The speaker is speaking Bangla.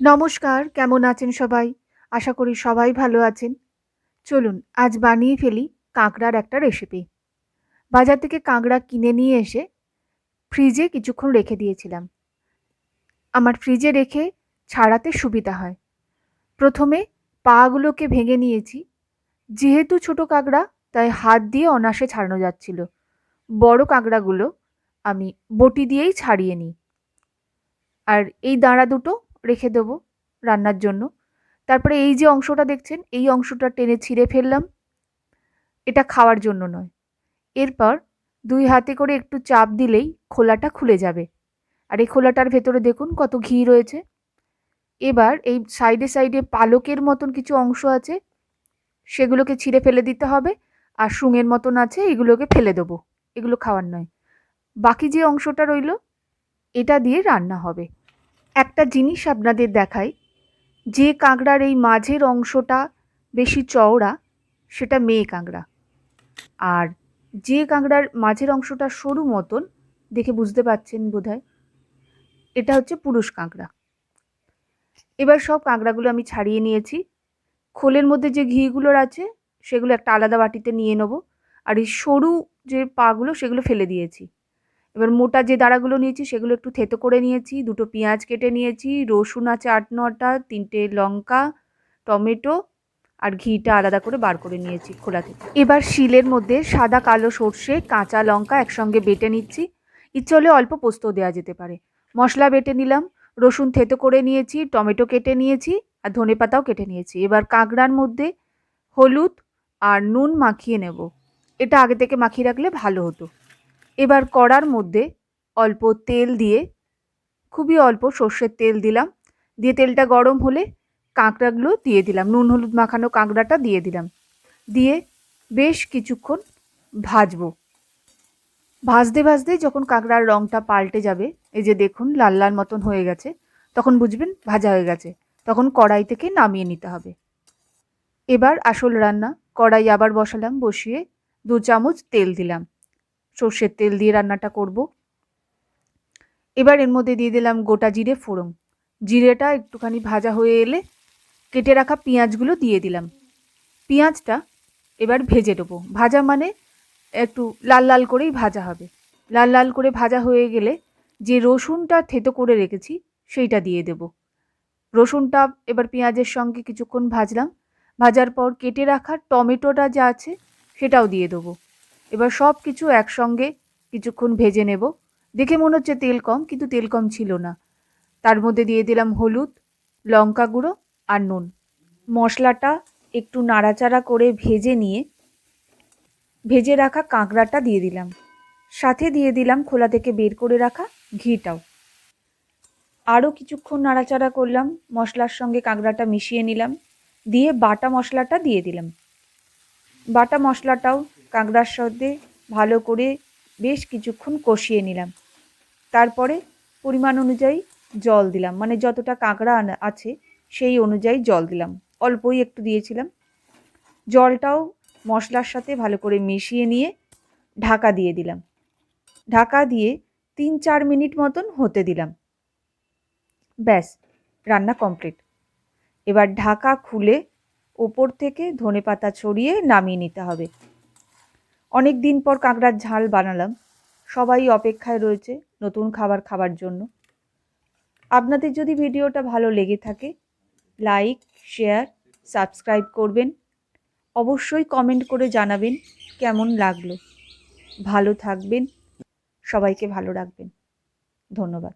নমস্কার, কেমন আছেন সবাই? আশা করি সবাই ভালো আছেন। চলুন, আজ বানিয়ে ফেলি কাঁকড়ার একটা রেসিপি বাজার থেকে কাঁকড়া কিনে নিয়ে এসে ফ্রিজে কিছুক্ষণ রেখে দিয়েছিলাম। আমার ফ্রিজে রেখে ছাড়াতে সুবিধা হয়। প্রথমে পাগুলোকে ভেঙে নিয়েছি। যেহেতু ছোট কাঁকড়া, তাই হাত দিয়ে অনাসে ছাড়ানো যাচ্ছিল। বড় কাঁকড়াগুলো আমি বটি দিয়েই ছাড়িয়ে নিই। আর এই দাঁড়া দুটো রেখে দেবো রান্নার জন্য। তারপরে এই যে অংশটা দেখছেন, এই অংশটা টেনে ছিঁড়ে ফেললাম। এটা খাওয়ার জন্য নয়। এরপর দুই হাতে করে একটু চাপ দিলেই খোলাটা খুলে যাবে। আর এই খোলাটার ভেতরে দেখুন কত ঘি রয়েছে। এবার এই সাইডে সাইডে পালকের মতন কিছু অংশ আছে, সেগুলোকে ছিঁড়ে ফেলে দিতে হবে। আর শুঙের মতন আছে, এগুলোকে ফেলে দেবো। এগুলো খাওয়ার নয়। বাকি যে অংশটা রইল, এটা দিয়ে রান্না হবে। একটা জিনিস আপনাদের দেখাই। যে কাঁকড়ার এই মাঝের অংশটা বেশি চওড়া, সেটা মেয়ে কাঁকড়া। আর যে কাঁকড়ার মাঝের অংশটা সরু মতন, দেখে বুঝতে পারছেন বোধহয়, এটা হচ্ছে পুরুষ কাঁকড়া। এবার সব কাঁকড়াগুলো আমি ছাড়িয়ে নিয়েছি। খোলের মধ্যে যে ঘিগুলোর আছে, সেগুলো একটা আলাদা বাটিতে নিয়ে নেব। আর এই সরু যে পাগুলো, সেগুলো ফেলে দিয়েছি। এবার মোটা যে দাঁড়াগুলো নিয়েছি সেগুলো একটু থেতো করে নিয়েছি। দুটো পেঁয়াজ কেটে নিয়েছি, রসুন আছে আট নটা তিনটে লঙ্কা, টমেটো আর ঘিটা আলাদা করে বার করে নিয়েছি খোলা থেকে। এবার শিলের মধ্যে সাদা কালো সর্ষে, কাঁচা লঙ্কা একসঙ্গে বেটে নিচ্ছি। ইচ্ছে হলে অল্প পোস্ত দেওয়া যেতে পারে। মশলা বেটে নিলাম, রসুন থেতো করে নিয়েছি, টমেটো কেটে নিয়েছি আর ধনে পাতাও কেটে নিয়েছি। এবার কাঁকড়ার মধ্যে হলুদ আর নুন মাখিয়ে নেব। এটা আগে থেকে মাখিয়ে রাখলে ভালো হতো। এবার কড়ার মধ্যে অল্প তেল দিয়ে, খুবই অল্প সর্ষের তেল দিলাম। দিয়ে তেলটা গরম হলে কাঁকড়াগুলো দিয়ে দিলাম। নুন, হলুদ মাখানো কাঁকড়াটা দিয়ে দিলাম। দিয়ে বেশ কিছুক্ষণ ভাজবো। ভাজতে ভাজতে যখন কাঁকড়ার রঙটা পাল্টে যাবে, এই যে দেখুন লাল লাল মতন হয়ে গেছে, তখন বুঝবেন ভাজা হয়ে গেছে। তখন কড়াই থেকে নামিয়ে নিতে হবে। এবার আসল রান্না, কড়াই আবার বসালাম, বসিয়ে দু চামচ তেল দিলাম। সর্ষের তেল দিয়ে রান্নাটা করব। এবার এর মধ্যে দিয়ে দিলাম গোটা জিরে ফোড়ন। জিরেটা একটুখানি ভাজা হয়ে এলে কেটে রাখা পেঁয়াজগুলো দিয়ে দিলাম। পেঁয়াজটা এবার ভেজে দেবো ভাজা মানে একটু লাল লাল করেই ভাজা হবে। লাল লাল করে ভাজা হয়ে গেলে যে রসুনটা থেতো করে রেখেছি সেইটা দিয়ে দেব। রসুনটা এবার পেঁয়াজের সঙ্গে কিছুক্ষণ ভাজলাম। ভাজার পর কেটে রাখা টমেটোটা যা আছে সেটাও দিয়ে দেবো। এবার সব কিছু একসঙ্গে কিছুক্ষণ ভেজে নেব। দেখে মনে হচ্ছে তেল কম, কিন্তু তেল কম ছিল না। তার মধ্যে দিয়ে দিলাম হলুদ, লঙ্কা গুঁড়ো আর নুন। মশলাটা একটু নাড়াচাড়া করে ভেজে নিয়ে ভেজে রাখা কাঁকড়াটা দিয়ে দিলাম। সাথে দিয়ে দিলাম খোলা থেকে বের করে রাখা ঘিটাও। আরও কিছুক্ষণ নাড়াচাড়া করলাম, মশলার সঙ্গে কাঁকড়াটা মিশিয়ে নিলাম। দিয়ে বাটা মশলাটা দিয়ে দিলাম। বাটা মশলাটাও কাঁকড়ার সাথে ভালো করে বেশ কিছুক্ষণ কষিয়ে নিলাম। তারপরে পরিমাণ অনুযায়ী জল দিলাম। মানে যতটা কাঁকড়া আছে সেই অনুযায়ী জল দিলাম। অল্পই একটু দিয়েছিলাম। জলটাও মশলার সাথে ভালো করে মিশিয়ে নিয়ে ঢাকা দিয়ে দিলাম। ঢাকা দিয়ে তিন চার মিনিট মতন হতে দিলাম। ব্যাস, রান্না কমপ্লিট। এবার ঢাকা খুলে ওপর থেকে ধনে পাতা ছড়িয়ে নামিয়ে নিতে হবে। অনেক দিন পর কাঁকড়ার ঝাল বানালাম। সবাই অপেক্ষায় রয়েছে নতুন খাবার খাবার জন্য। আপনাদের যদি ভিডিওটা ভালো লেগে থাকে, লাইক, শেয়ার, সাবস্ক্রাইব করবেন। অবশ্যই কমেন্ট করে জানাবেন কেমন লাগল। ভালো থাকবেন। সবাইকে ভালো রাখবেন। ধন্যবাদ।